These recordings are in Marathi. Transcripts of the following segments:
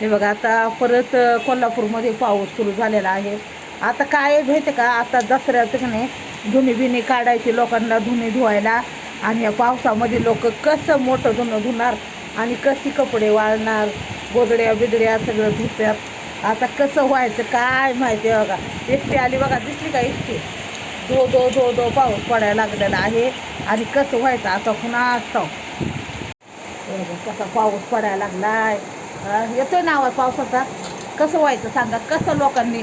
हे बघा आता परत कोल्हापूरमध्ये पाऊस सुरू झालेला आहे. आता काय भेटते का आता दसऱ्याचं की नाही धुणी बिणी काढायची लोकांना धुणी धुवायला आणि या पावसामध्ये लोक कसं मोठं धुणं धुणार आणि कशी कपडे वाळणार गोदड्या बिदड्या सगळं धुत्यात आता कसं व्हायचं काय माहिती आहे बघा. एकटी आली बघा दिसली का एकटी? धो धो धो धो पाऊस पडायला लागलेला आहे आणि कसं व्हायचं आता पुन्हा असतो कसा पाऊस पडायला लागलाय. आहे येतोय ना आवाज पावसाचा? कसं व्हायचं सांगा? कसं लोकांनी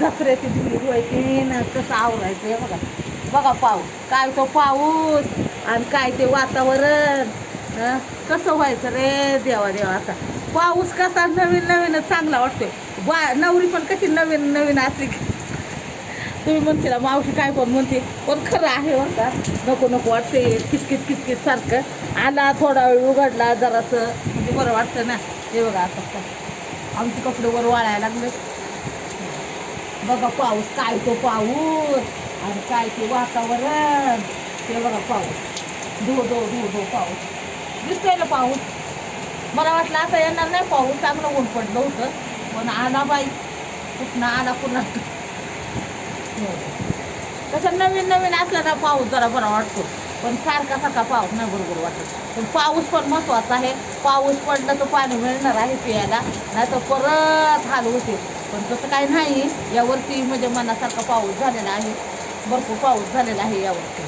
दसऱ्याची धुळी व्हायची न कसं आवरायचं हे बघा. बघा पाऊस. काय तो पाऊस आणि काय ते वातावरण. कसं व्हायचं रे देवा देवा आता पाऊस कसा नवीन नवीनच चांगला वाटतोय. बा नवरी पण कशी नवीन नवीन असली. तुम्ही म्हणते ना मावशी काय पण म्हणते? पण खरं आहे बरं का? नको नको वाटते किचकिच किचकिच सारखं. आला थोडा वेळ उघडला जरासं. म्हणजे बरं वाटतं ना. हे बघा आता आमचे कपडे वर वाळायला लागले. बघा पाऊस काय तो पाऊस. आणि काय ते वातावरण. ते बघा पाऊस. धो धो धो धो पाऊस. दिसतोय ना पाऊस? मला वाटलं आता येणार नाही पाऊस. चांगलं ऊन पडलं होतं. पण आला बाई कुठनं आला पुन्हा हो. तसं नवीन नवीन असला ना पाऊस जरा बरा वाटतो. पण सारखा सारखा पाऊस नाही बरोबर वाटत. पण पाऊस पण महत्त्वाचा आहे. पाऊस पडलं तर पाणी मिळणार आहे प्यायला नाही तर परत हाल होते. पण तसं काही नाही. यावरती म्हणजे मनासारखा पाऊस झालेला आहे. भरपूर पाऊस झालेला आहे यावरती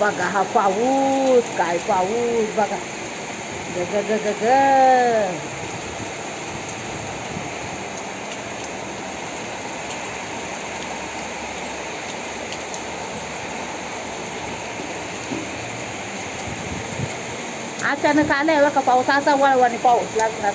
बघा हा पाऊस काय पाऊस बघा. ग ग ग ग. अचानक आलाय बघा पाऊस असा वळवाने पाऊस लागणार.